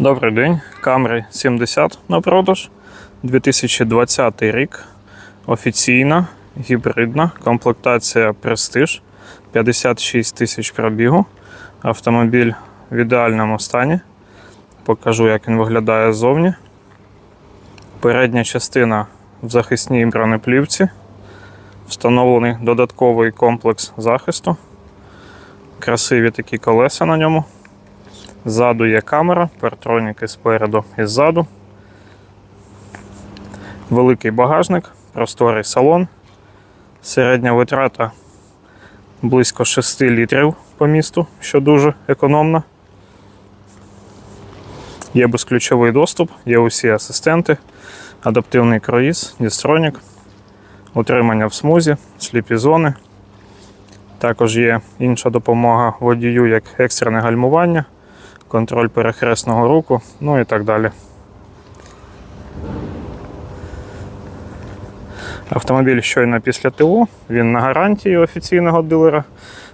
Добрий день, Camry 70 на продаж. 2020 рік. Офіційна, гібридна, комплектація Prestige. 56 тисяч пробігу. Автомобіль в ідеальному стані. Покажу, як він виглядає ззовні. Передня частина в захисній бронеплівці. Встановлений додатковий комплекс захисту. Красиві такі колеса на ньому. Ззаду є камера, партроніки спереду і ззаду. Великий багажник, просторий салон. Середня витрата близько 6 літрів по місту, що дуже економно. Є безключовий доступ, є усі асистенти, адаптивний круїз, дістронік, утримання в смузі, сліпі зони. Також є інша допомога водію, як екстрене гальмування контроль перехресного руху, ну і так далі. Автомобіль щойно після ТО, він на гарантії офіційного дилера.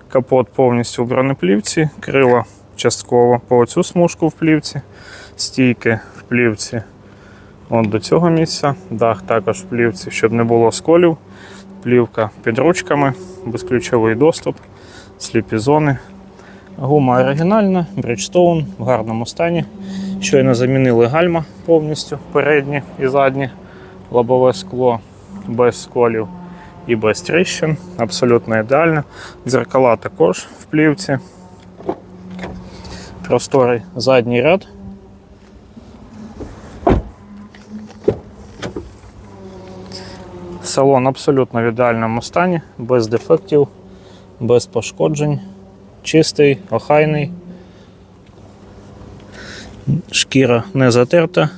Капот повністю в бронеплівці, крила частково по цю смужку в плівці, стійки в плівці от до цього місця, дах також в плівці, щоб не було сколів, плівка під ручками, безключовий доступ, сліпі зони, Гума оригінальна, Bridgestone в гарному стані. Щойно замінили гальма повністю передні і задні, лобове скло без сколів і без тріщин. Абсолютно ідеально. Дзеркала також в плівці. Просторий задній ряд. Салон абсолютно в ідеальному стані, без дефектів, без пошкоджень чистий, охайний. Шкіра не затерта.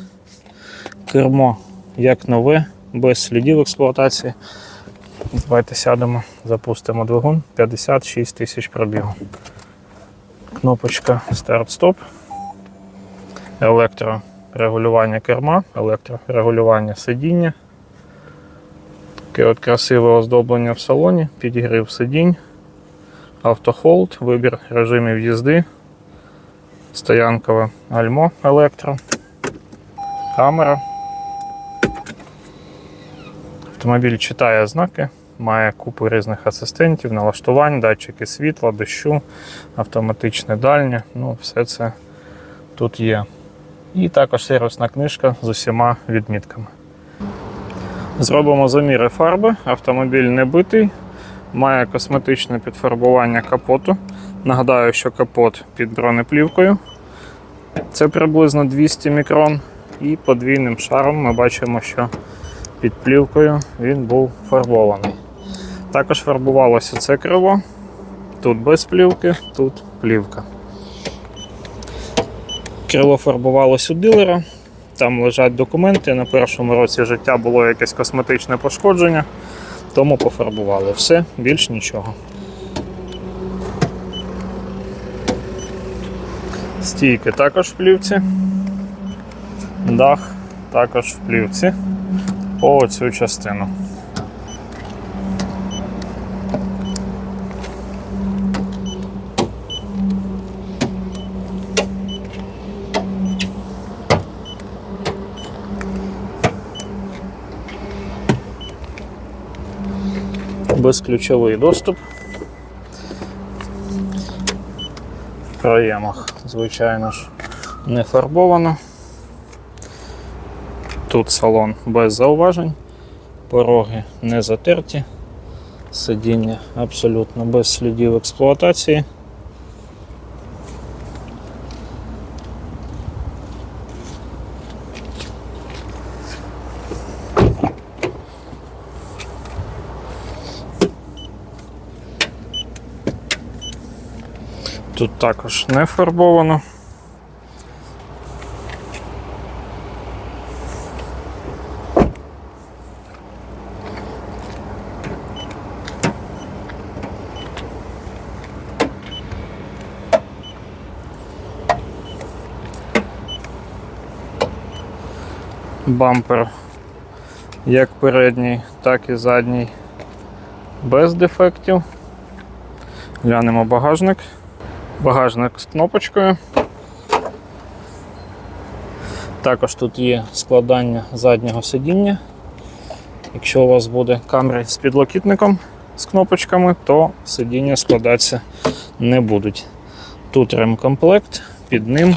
Кермо як нове, без слідів експлуатації. Давайте сядемо, запустимо двигун 56 тисяч пробігу. Кнопочка старт-стоп, електрорегулювання керма, електрорегулювання сидіння. Таке от красиве оздоблення в салоні, підігрів сидінь. Автохолд, вибір режимів їзди, стоянкове гальмо електро, камера. Автомобіль читає знаки, має купу різних асистентів, налаштувань, датчики світла, дощу, автоматичне дальнє. Ну, все це тут є. І також сервісна книжка з усіма відмітками. Зробимо заміри фарби. Автомобіль не битий. Має косметичне підфарбування капоту. Нагадаю, що капот під бронеплівкою. Це приблизно 200 мікрон. І подвійним шаром ми бачимо, що під плівкою він був фарбований. Також фарбувалося це криво. Тут без плівки, тут плівка. Крило фарбувалося у дилера. Там лежать документи. На першому році життя було якесь косметичне пошкодження тому пофарбували. Все, більш нічого. Стійки також в плівці. Дах також в плівці по цю частину. Безключовий доступ. В проємах, звичайно ж, не фарбовано. Тут салон без зауважень, пороги не затерті, сидіння абсолютно без слідів експлуатації. Тут також не фарбовано. Бампер як передній, так і задній без дефектів. Глянемо багажник. Багажник з кнопочкою. Також тут є складання заднього сидіння. Якщо у вас буде камера з підлокітником з кнопочками, то сидіння складатися не будуть. Тут ремкомплект, під ним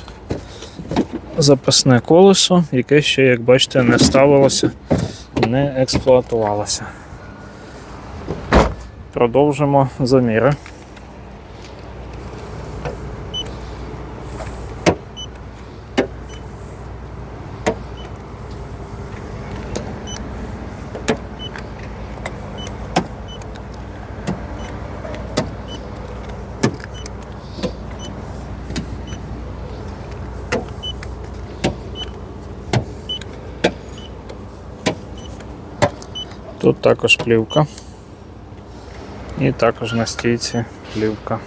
запасне колесо, яке ще, як бачите, не ставилося, не експлуатувалося. Продовжимо заміри. Тут також плівка. І також на стійці плівка.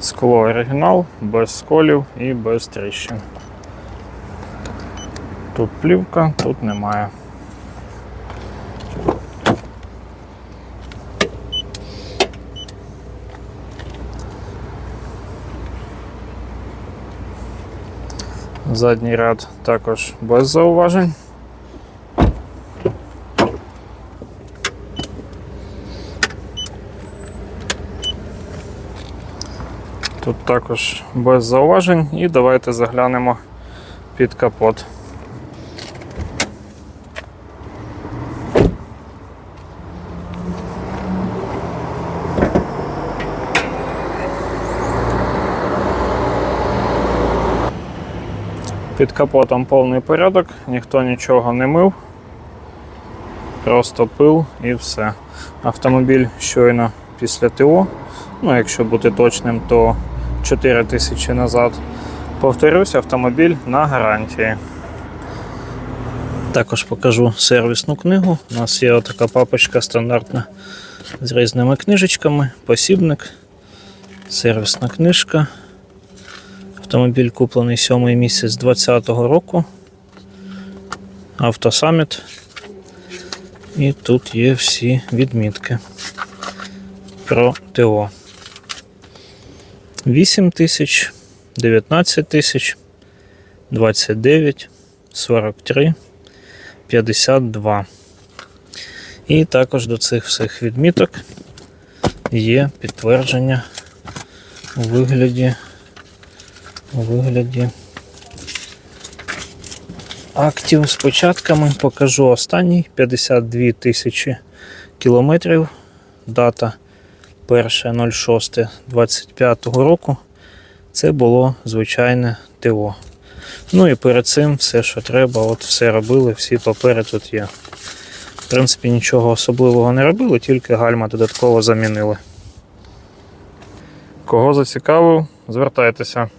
Скло оригінал, без сколів і без тріщин. Тут плівка, тут немає. Задній ряд також без зауважень. Тут також без зауважень і давайте заглянемо під капот. Під капотом повний порядок, ніхто нічого не мив. Просто пил і все. Автомобіль щойно після ТО. Ну, якщо бути точним, то 4 тисячі назад. Повторюсь, автомобіль на гарантії. Також покажу сервісну книгу. У нас є така папочка стандартна з різними книжечками, посібник, сервісна книжка. Автомобіль куплений 7 місяць 2020 року. Автосаміт. І тут є всі відмітки про ТО. 8 тисяч, 19 тисяч, 29, 43, 52. І також до цих всіх відміток є підтвердження у вигляді, у вигляді актів з початками. Покажу останній 52 тисячі кілометрів. Дата 1.06.25 року. Це було звичайне ТО. Ну і перед цим все, що треба, от все робили, всі папери тут є. В принципі, нічого особливого не робили, тільки гальма додатково замінили. Кого зацікавив, звертайтеся.